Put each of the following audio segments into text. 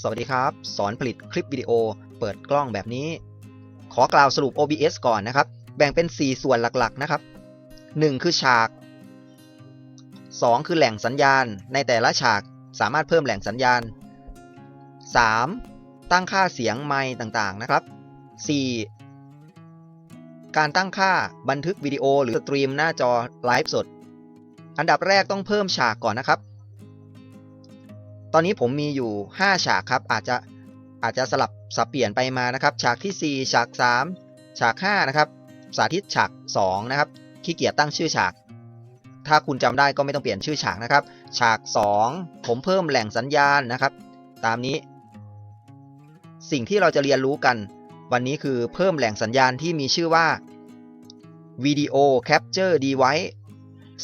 สวัสดีครับ สอนผลิตคลิปวิดีโอเปิดกล้องแบบนี้ ขอกล่าวสรุป OBS ก่อนนะครับ แบ่งเป็น 4 ส่วนหลักๆนะครับ 1 คือฉาก 2 คือแหล่งสัญญาณ ในแต่ละฉากสามารถเพิ่มแหล่งสัญญาณ 3. ตั้งค่าเสียงไมค์ต่างๆนะครับ 4. การตั้งค่าบันทึกวิดีโอหรือสตรีมหน้าจอไลฟ์สด อันดับแรกต้องเพิ่มฉากก่อนนะครับ ตอนนี้ผมมีอยู่ 5 ฉากครับ อาจจะอาจจะสลับสับเปลี่ยนไปมานะครับ ฉากที่ 4 ฉาก 3 ฉาก 5 นะครับ สาธิตฉาก 2 นะครับ ขี้เกียจตั้งชื่อฉาก ถ้าคุณจำได้ก็ไม่ต้องเปลี่ยนชื่อฉากนะครับ ฉาก 2 ผมเพิ่มแหล่งสัญญาณนะครับ ตามนี้ สิ่งที่เราจะเรียนรู้กัน วันนี้คือเพิ่มแหล่งสัญญาณที่มีชื่อว่า Video Capture Device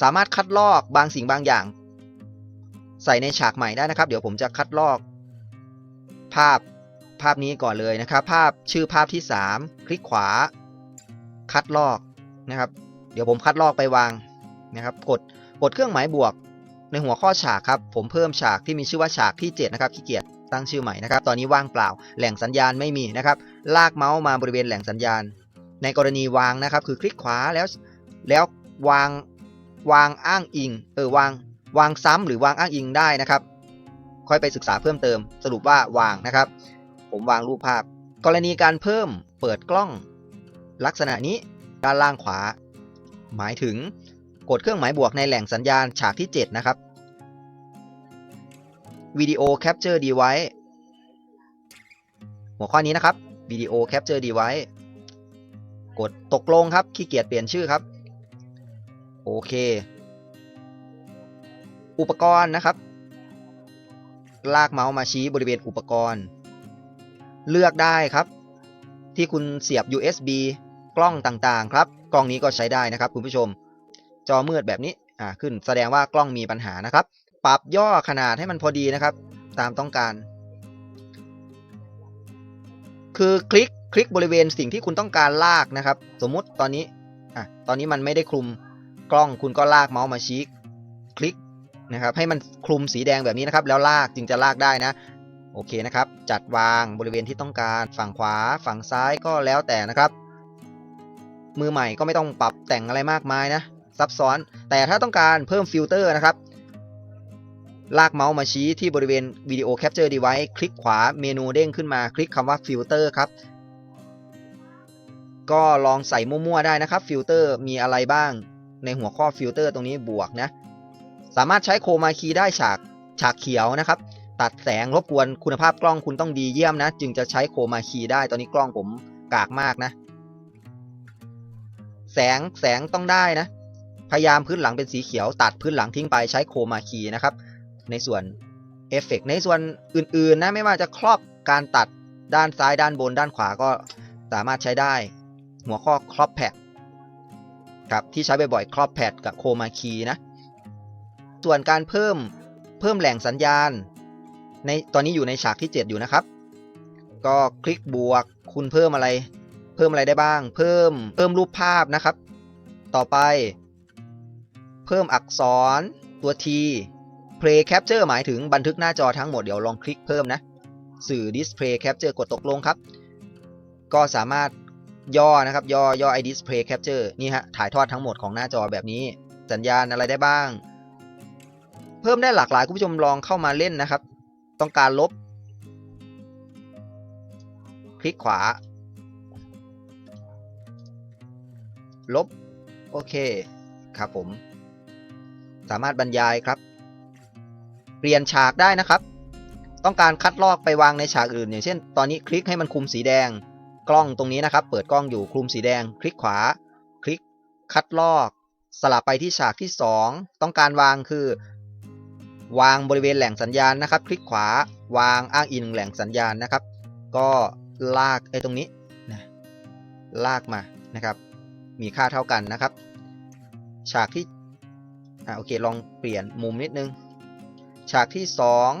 สามารถคัดลอกบางสิ่งบางอย่าง ใส่ในฉากใหม่ได้นะครับ เดี๋ยวผมจะคัดลอก ภาพภาพนี้ก่อนเลยนะครับ ภาพชื่อภาพที่ 3 คลิกขวา คัดลอกนะครับ เดี๋ยวผมคัดลอกไปวางนะครับ กดกดเครื่องหมายบวกในหัวข้อฉากครับ ผมเพิ่มฉากที่มีชื่อว่าฉากที่ 7 นะครับขี้เกียจตั้งชื่อใหม่นะครับ ตอนนี้ว่างเปล่า แหล่งสัญญาณไม่มีนะครับ ลากเมาส์มาบริเวณแหล่งสัญญาณ ในกรณีวางนะครับ คือคลิกขวาแล้วแล้ววางวางอ้างอิง เออวาง วางซ้ำหรือวางอ้างอิงได้นะครับ ค่อยไปศึกษาเพิ่มเติม สรุปว่าวางนะครับ ผมวางรูปภาพ กรณีการเพิ่มเปิดกล้อง ลักษณะนี้ด้านล่างขวา หมายถึงกดเครื่องหมายบวกในแหล่งสัญญาณฉากที่ 7 นะครับ Video Capture Device หัวข้อนี้นะครับ Video Capture Device กดตกลงครับขี้เกียจเปลี่ยนชื่อครับ โอเค อุปกรณ์นะครับ ลากเมาส์มาชี้บริเวณอุปกรณ์ เลือกได้ครับ ที่คุณเสียบ USB กล้องต่างๆ ครับ กล้องนี้ก็ใช้ได้นะครับ คุณผู้ชม จอมืดแบบนี้อ่าขึ้นแสดงว่ากล้องมีปัญหานะครับ ปรับย่อขนาดให้มันพอดีนะครับ ตามต้องการ คือคลิกคลิกบริเวณสิ่งที่คุณต้องการลากนะครับ สมมุติตอนนี้อะตอนนี้มันไม่ได้คลุมกล้องคุณก็ลากเมาส์มาชี้ นะครับให้มันคลุมสีแดงแบบนี้นะครับ แล้วลากจึงจะลากได้นะโอเคนะครับ จัดวางบริเวณที่ต้องการฝั่งขวาฝั่งซ้ายก็แล้วแต่นะครับ มือใหม่ก็ไม่ต้องปรับแต่งอะไรมากมายนะ ซับซ้อน แต่ถ้าต้องการเพิ่มฟิลเตอร์นะครับ ลากเมาส์มาชี้ที่บริเวณวิดีโอแคปเจอร์ดีไว้คลิกขวาเมนูเด้งขึ้นมาคลิกคำว่าฟิลเตอร์ครับ ก็ลองใส่มั่วๆได้นะครับฟิลเตอร์มีอะไรบ้างในหัวข้อฟิลเตอร์ตรงนี้บวกนะ สามารถใช้โคมาคีได้ฉากฉากเขียวนะครับ ตัดแสงรบกวนคุณภาพกล้องคุณต้องดีเยี่ยมนะ จึงจะใช้โคมาคีได้ตอนนี้กล้องผมกากมากนะ แสงแสงต้องได้นะ พยายามพื้นหลังเป็นสีเขียว ตัดพื้นหลังทิ้งไปใช้โคมาคีนะครับ ในส่วนเอฟเฟกในส่วนอื่นๆนะไม่ว่าจะครอบการตัดด้านซ้ายด้านบนด้านขวาก็สามารถใช้ได้ หัวข้อครอบแพดครับที่ใช้บ่อยๆครอบแพดกับโคมาคีนะ ส่วนการเพิ่มเพิ่มแหล่งสัญญาณ ในตอนนี้อยู่ในฉากที่ 7 อยู่นะครับ ก็คลิกบวกคุณเพิ่มอะไร เพิ่มอะไรได้บ้าง เพิ่มเพิ่มรูปภาพนะครับ ต่อไป เพิ่มอักษรตัว T Play Capture หมายถึงบันทึกหน้าจอทั้งหมดเดี๋ยวลองคลิกเพิ่มนะ สื่อ Display Capture กดตกลงครับ ก็สามารถย่อนะครับ ย่อย่อ i Display Capture นี่ฮะถ่ายทอดทั้งหมดของหน้าจอแบบนี้ สัญญาณอะไรได้บ้าง เพิ่มได้หลากหลายคุณผู้ชมลองเข้ามาเล่นนะครับ ต้องการลบ คลิกขวา ลบ โอเค ครับผม สามารถบรรยายครับ เปลี่ยนฉากได้นะครับ ต้องการคัดลอกไปวางในฉากอื่น อย่างเช่น ตอนนี้คลิกให้มันคุมสีแดง กล้องตรงนี้นะครับ เปิดกล้องอยู่คลุมสีแดง คลิกขวา คลิกคัดลอก สลับไปที่ฉากที่ 2 ต้องการวางคือ วางบริเวณแหล่งสัญญาณนะครับ คลิกขวาวางอ้างอิงแหล่งสัญญาณนะครับ ก็ลากไอ้ตรงนี้นะลากมานะครับ มีค่าเท่ากันนะครับ ฉากที่อ่าโอเคลองเปลี่ยนมุมนิดนึง ฉากที่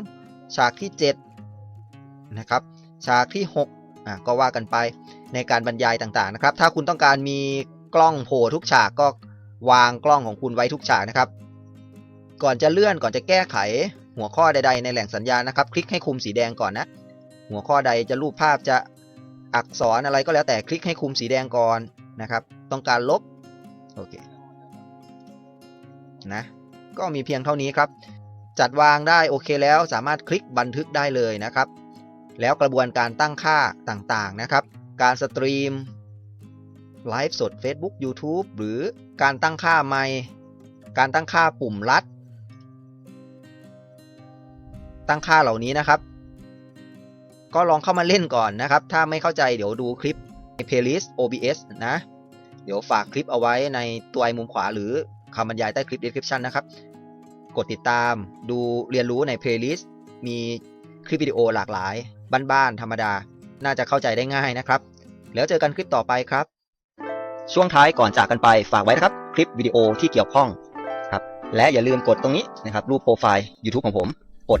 2 ฉากที่7นะครับฉากที่6อะก็ว่ากันไปในการบรรยายต่างๆนะครับ ถ้าคุณต้องการมีกล้องโผล่ทุกฉากก็วางกล้องของคุณไว้ทุกฉากนะครับ ก่อนจะเลื่อนก่อนจะแก้ไข หัวข้อใด ๆ ในแหล่งสัญญาณนะครับ คลิกให้คุมสีแดงก่อนนะ หัวข้อใดจะรูปภาพจะอักษรอะไรก็แล้วแต่คลิกให้คุมสีแดงก่อนนะครับ ต้องการลบโอเคนะก็มีเพียงเท่านี้ครับ จัดวางได้โอเคแล้วสามารถคลิกบันทึกได้เลยนะครับ แล้วกระบวนการตั้งค่าต่างๆนะครับ การสตรีมไลฟ์สด Facebook YouTube หรือการตั้งค่าไมค์การตั้งค่าปุ่มลัด ตั้งค่าเหล่านี้นะครับ ก็ลองเข้ามาเล่นก่อนนะครับ ถ้าไม่เข้าใจเดี๋ยวดูคลิปใน playlist OBS นะ เดี๋ยวฝากคลิปเอาไว้ในตัวไอมุมขวาหรือคำบรรยายใต้คลิป description นะครับ กดติดตามดูเรียนรู้ใน playlist มีคลิปวิดีโอหลากหลาย บ้านๆธรรมดา น่าจะเข้าใจได้ง่ายนะครับ แล้วเจอกันคลิปต่อไปครับ ช่วงท้ายก่อนจากกันไปฝากไว้นะครับ คลิปวิดีโอที่เกี่ยวข้องครับ และอย่าลืมกดตรงนี้นะครับ รูปโปรไฟล์ YouTube ของผม กด